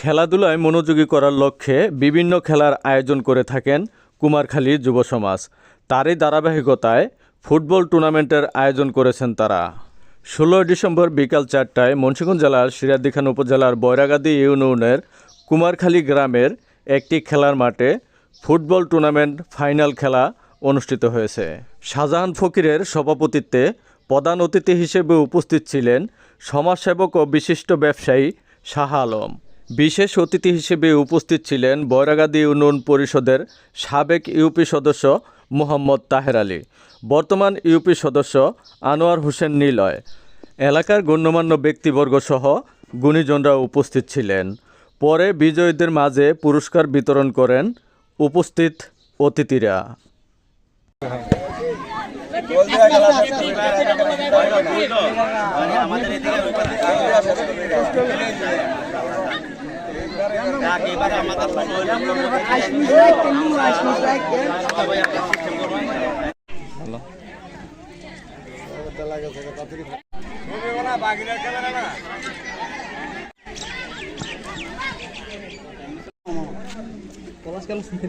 খেলাধুলায় মনোযোগী করার লক্ষ্যে বিভিন্ন খেলার আয়োজন করে থাকেন কুমারখালী যুব সমাজ। তারই ধারাবাহিকতায় ফুটবল টুর্নামেন্টের আয়োজন করেছেন তারা। ষোলোই ডিসেম্বর বিকাল চারটায় মুন্সিগঞ্জ জেলার সিরাজদিখান উপজেলার বৈরাগাদি ইউনিয়নের কুমারখালী গ্রামের একটি খেলার মাঠে ফুটবল টুর্নামেন্ট ফাইনাল খেলা অনুষ্ঠিত হয়েছে। শাহজাহান ফকিরের সভাপতিত্বে প্রধান অতিথি হিসেবে উপস্থিত ছিলেন সমাজসেবক ও বিশিষ্ট ব্যবসায়ী শাহ আলম। বিশেষ অতিথি হিসেবে উপস্থিত ছিলেন বৈরাগাদি ইউনিয়ন পরিষদের সাবেক ইউপি সদস্য মোহাম্মদ তাহের আলী, বর্তমান ইউপি সদস্য আনোয়ার হোসেন নিলয়। এলাকার গণ্যমান্য ব্যক্তিবর্গ সহ গুণীজনরা উপস্থিত ছিলেন। পরে বিজয়ীদের মাঝে পুরস্কার বিতরণ করেন উপস্থিত অতিথিরা। আমাদের হ্যালো বাগিরা খেলা না কলাস কেন শুনতে